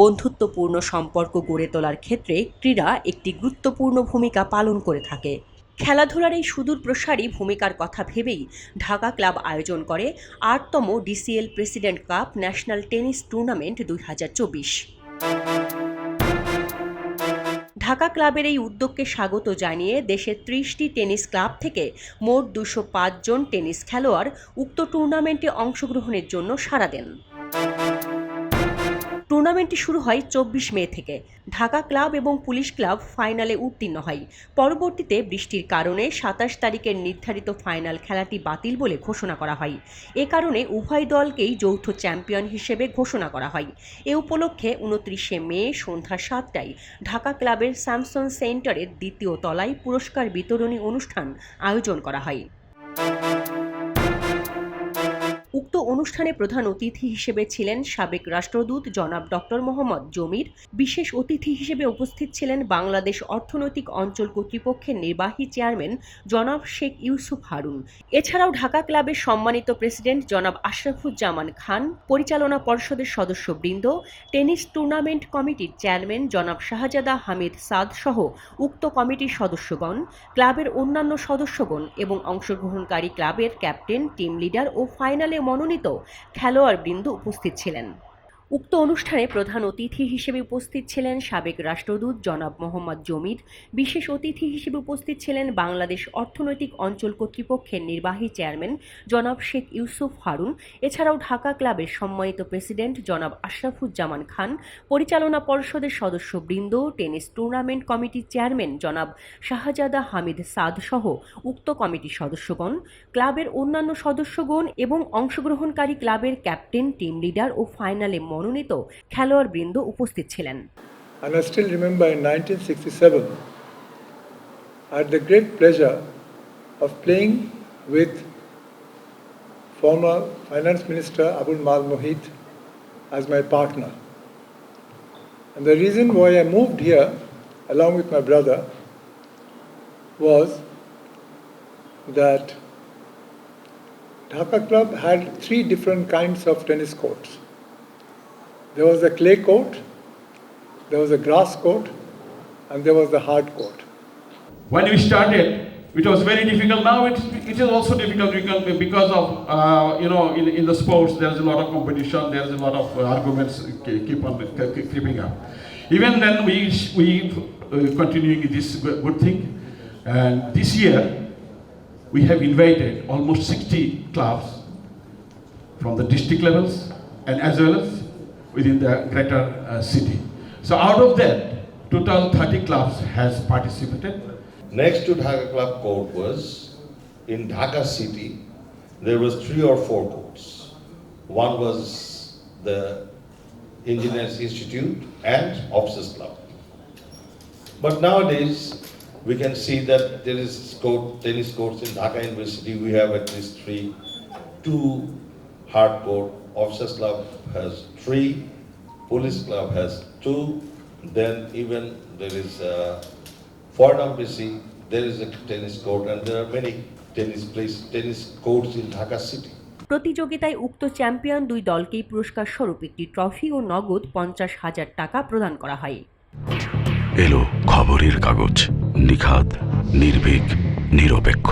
বন্ধুত্বপূর্ণ সম্পর্ক গড়ে তোলার ক্ষেত্রে ক্রীড়া একটি গুরুত্বপূর্ণ ভূমিকা পালন করে থাকে। খেলাধুলার এই সুদূর প্রসারী ভূমিকার কথা ভেবেই ঢাকা ক্লাব আয়োজন করে আটতম DCL president cup national tennis tournament দুই হাজার চব্বিশ। ঢাকা ক্লাবের এই উদ্যোগকে স্বাগত জানিয়ে দেশের ত্রিশটি টেনিস ক্লাব থেকে মোট দুশো জন টেনিস খেলোয়াড় উক্ত টুর্নামেন্টে অংশগ্রহণের জন্য সাড়া দেন। টুর্নামেন্টটি শুরু হয় চব্বিশ মে থেকে। ঢাকা ক্লাব এবং পুলিশ ক্লাব ফাইনালে উত্তীর্ণ হয়। পরবর্তীতে বৃষ্টির কারণে সাতাশ তারিখের নির্ধারিত ফাইনাল খেলাটি বাতিল বলে ঘোষণা করা হয়। এ কারণে উভয় দলকেই যৌথ চ্যাম্পিয়ন হিসেবে ঘোষণা করা হয়। এ উপলক্ষে উনত্রিশে মে সন্ধ্যা সাতটায় ঢাকা ক্লাবের স্যামসন সেন্টারের দ্বিতীয় তলায় পুরস্কার বিতরণী অনুষ্ঠান আয়োজন করা হয়। উক্ত অনুষ্ঠানে প্রধান অতিথি হিসেবে ছিলেন সাবেক রাষ্ট্রদূত জনাব ডক্টর মোহাম্মদ জমির। বিশেষ অতিথি হিসেবে উপস্থিত ছিলেন বাংলাদেশ অর্থনৈতিক অঞ্চল কর্তৃপক্ষের নির্বাহী চেয়ারম্যান জনাব শেখ ইউসুফ হারুন। এছাড়াও ঢাকা ক্লাবের সম্মানিত প্রেসিডেন্ট জনাব আশরাফুজ্জামান খান, পরিচালনা পর্ষদের সদস্যবৃন্দ, টেনিস টুর্নামেন্ট কমিটির চেয়ারম্যান জনাব শাহজাদা হামিদ সাদ সহ উক্ত কমিটির সদস্যগণ, ক্লাবের অন্যান্য সদস্যগণ এবং অংশগ্রহণকারী ক্লাবের ক্যাপ্টেন, টিম লিডার ও ফাইনালে মনোনীত খেলোয়াড়বৃন্দ উপস্থিত ছিলেন। উক্ত অনুষ্ঠানে প্রধান অতিথি হিসেবে উপস্থিত ছিলেন সাবেক রাষ্ট্রদূত জনাব মোহাম্মদ জমির, বিশেষ অতিথি হিসেবে উপস্থিত ছিলেন বাংলাদেশ অর্থনৈতিক অঞ্চল কর্তৃপক্ষের নির্বাহী চেয়ারম্যান জনাব শেখ ইউসুফ হারুন, এছাড়াও ঢাকা ক্লাবের সম্মানিত প্রেসিডেন্ট জনাব আশরাফুজ্জামান খান, পরিচালনা পর্ষদের সদস্যবৃন্দ, টেনিস টুর্নামেন্ট কমিটির চেয়ারম্যান জনাব শাহজাদা হামিদ সাদ সহ উক্ত কমিটির সদস্যগণ, ক্লাবের অন্যান্য সদস্যগণ এবং অংশগ্রহণকারী ক্লাবের ক্যাপ্টেন, টিম লিডার ও ফাইনালে মনোনীত খেলোয়াড়বৃন্দ উপস্থিত ছিলেন And still remember in 1967, I had the great pleasure of playing with former Finance Minister Abul Mal Mohit as my partner. And the reason why I moved here along with my brother was that Dhaka Club had three different kinds of tennis courts. There was a clay court, there was a grass court, and there was the hard court. When we started, it was very difficult. Now it, it is also difficult because, of, uh, you know, in, in the sports, there's a lot of competition, there's a lot of arguments keep on creeping up. Even then, we, we uh, continuing this good thing. And this year, we have invited almost 60 clubs from the district levels and as well as within the greater uh, city. So out of that, total 30 clubs has participated. Next to Dhaka Club Court was in Dhaka city, there was three or four courts. One was the Engineers Institute and Officers Club. But nowadays, we can see that there is court, tennis courts in Dhaka University. We have at least three, two hard court. Officers Club has three, Police Club has two. Then even there is uh, Fort Embassy, there is a tennis court, and there are many tennis place, tennis courts in Dhaka city. প্রতিযোগিতায় উক্ত champion দুই দলকেই পুরস্কার স্বরূপ একটি trophy ও নগদ পঞ্চাশ হাজার টাকা প্রদান করা হয় এলো খবরের কাগজ নিখাত নির্ভীক নিরপেক্ষ